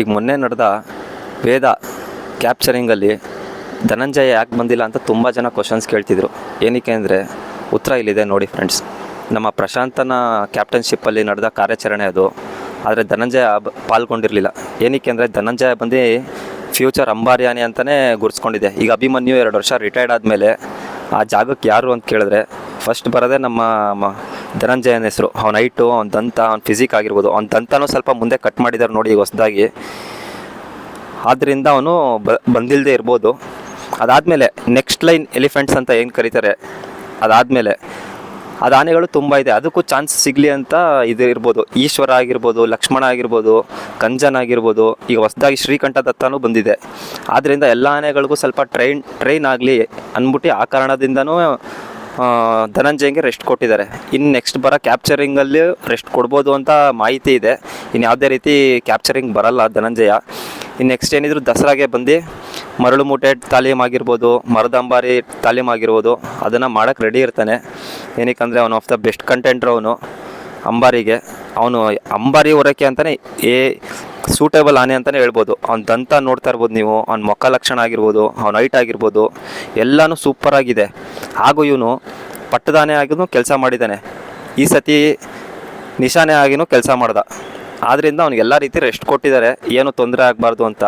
ಈಗ ಮೊನ್ನೆ ನಡೆದ ವೇದ ಕ್ಯಾಪ್ಚರಿಂಗಲ್ಲಿ ಧನಂಜಯ ಯಾಕೆ ಬಂದಿಲ್ಲ ಅಂತ ತುಂಬ ಜನ ಕ್ವಶನ್ಸ್ ಕೇಳ್ತಿದ್ರು. ಏನಕ್ಕೆ ಅಂದರೆ, ಉತ್ತರ ಇಲ್ಲಿದೆ ನೋಡಿ ಫ್ರೆಂಡ್ಸ್ ನಮ್ಮ ಪ್ರಶಾಂತನ ಕ್ಯಾಪ್ಟನ್ಶಿಪ್ಪಲ್ಲಿ ನಡೆದ ಕಾರ್ಯಾಚರಣೆ ಅದು. ಆದರೆ ಧನಂಜಯ ಪಾಲ್ಗೊಂಡಿರಲಿಲ್ಲ. ಏನಕ್ಕೆ ಅಂದರೆ, ಧನಂಜಯ ಬಂದು ಫ್ಯೂಚರ್ ಅಂಬಾರಿಯಾನಿ ಅಂತಲೇ ಗುರ್ಸ್ಕೊಂಡಿದೆ ಈಗ ಅಭಿಮನ್ಯು ಎರಡು ವರ್ಷ ರಿಟೈರ್ಡ್ ಆದಮೇಲೆ ಆ ಜಾಗಕ್ಕೆ ಯಾರು ಅಂತ ಕೇಳಿದ್ರೆ ಫಸ್ಟ್ ಬರೋದೇ ನಮ್ಮ ಧನಂಜಯನ ಹೆಸರು. ಅವ್ನ ಹೈಟು ಅವ್ನ ದಂತ, ಅವ್ನ ಫಿಸಿಕ್ ಆಗಿರ್ಬೋದು. ಅವನ ದಂತನೂ ಸ್ವಲ್ಪ ಮುಂದೆ ಕಟ್ ಮಾಡಿದ್ದಾರೆ ನೋಡಿ ಈಗ ಹೊಸದಾಗಿ. ಆದ್ದರಿಂದ ಅವನು ಬ ಬಂದಿಲ್ಲದೆ ಇರ್ಬೋದು. ಅದಾದಮೇಲೆ ನೆಕ್ಸ್ಟ್ ಲೈನ್ ಎಲಿಫೆಂಟ್ಸ್ ಅಂತ ಏನು ಕರೀತಾರೆ? ಅದಾದಮೇಲೆ ಅದು ಆನೆಗಳು ತುಂಬ ಇದೆ. ಅದಕ್ಕೂ ಚಾನ್ಸ್ ಸಿಗಲಿ ಅಂತ ಇದು ಇರ್ಬೋದು. ಈಶ್ವರ ಆಗಿರ್ಬೋದು, ಲಕ್ಷ್ಮಣ ಆಗಿರ್ಬೋದು, ಕಂಜನ್ ಆಗಿರ್ಬೋದು. ಈಗ ಹೊಸದಾಗಿ ಶ್ರೀಕಂಠ ದತ್ತನೂ ಬಂದಿದೆ. ಆದ್ದರಿಂದ ಎಲ್ಲ ಆನೆಗಳಿಗೂ ಸ್ವಲ್ಪ ಟ್ರೈನ್ ಟ್ರೈನ್ ಆಗಲಿ ಅಂದ್ಬಿಟ್ಟು ಆ ಕಾರಣದಿಂದನೂ ಧನಂಜಯಂಗೆ ರೆಸ್ಟ್ ಕೊಟ್ಟಿದ್ದಾರೆ. ಇನ್ನು ನೆಕ್ಸ್ಟ್ ಬರೋ ಕ್ಯಾಪ್ಚರಿಂಗಲ್ಲಿ ರೆಸ್ಟ್ ಕೊಡ್ಬೋದು ಅಂತ ಮಾಹಿತಿ ಇದೆ. ಇನ್ನು ಯಾವುದೇ ರೀತಿ ಕ್ಯಾಪ್ಚರಿಂಗ್ ಬರಲ್ಲ ಧನಂಜಯ ಇನ್ನು ನೆಕ್ಸ್ಟ್ ಏನಿದ್ರು ದಸರಾಗೆ ಬಂದು ಮರಳು ಮೂಟೆ ತಾಲೀಮ್ ಆಗಿರ್ಬೋದು, ಮರದಂಬಾರಿ ತಾಲೀಮ್ ಆಗಿರ್ಬೋದು, ಅದನ್ನು ಮಾಡೋಕ್ಕೆ ರೆಡಿ ಇರ್ತಾನೆ. ಏನಕ್ಕಂದರೆ ಅವನು ಆಫ್ ದ ಬೆಸ್ಟ್ ಕಂಟೆಂಟ್ರ್ ಅವನು, ಅಂಬಾರಿಗೆ. ಅವನು ಅಂಬಾರಿ ಹೊರಕ್ಕೆ ಅಂತಲೇ ಏ ಸೂಟೇಬಲ್ ಆನೆ ಅಂತಲೇ ಹೇಳ್ಬೋದು. ಅವ್ನ ದಂತ ನೋಡ್ತಾ ಇರ್ಬೋದು ನೀವು, ಅವ್ನ ಮೊಕ್ಕ ಲಕ್ಷಣ ಆಗಿರ್ಬೋದು, ಅವ್ನ ಹೈಟ್ ಆಗಿರ್ಬೋದು, ಎಲ್ಲನೂ ಸೂಪರ್ ಆಗಿದೆ. ಹಾಗೂ ಇವನು ಪಟ್ಟದಾನೆ ಆಗಿನೂ ಕೆಲಸ ಮಾಡಿದ್ದಾನೆ. ಈ ಸತಿ ನಿಶಾನೆ ಆಗಿನೂ ಕೆಲಸ ಮಾಡ್ದ. ಆದ್ದರಿಂದ ಅವ್ನಿಗೆ ಎಲ್ಲ ರೀತಿ ರೆಸ್ಟ್ ಕೊಟ್ಟಿದ್ದಾರೆ. ಏನೂ ತೊಂದರೆ ಆಗಬಾರ್ದು ಅಂತ.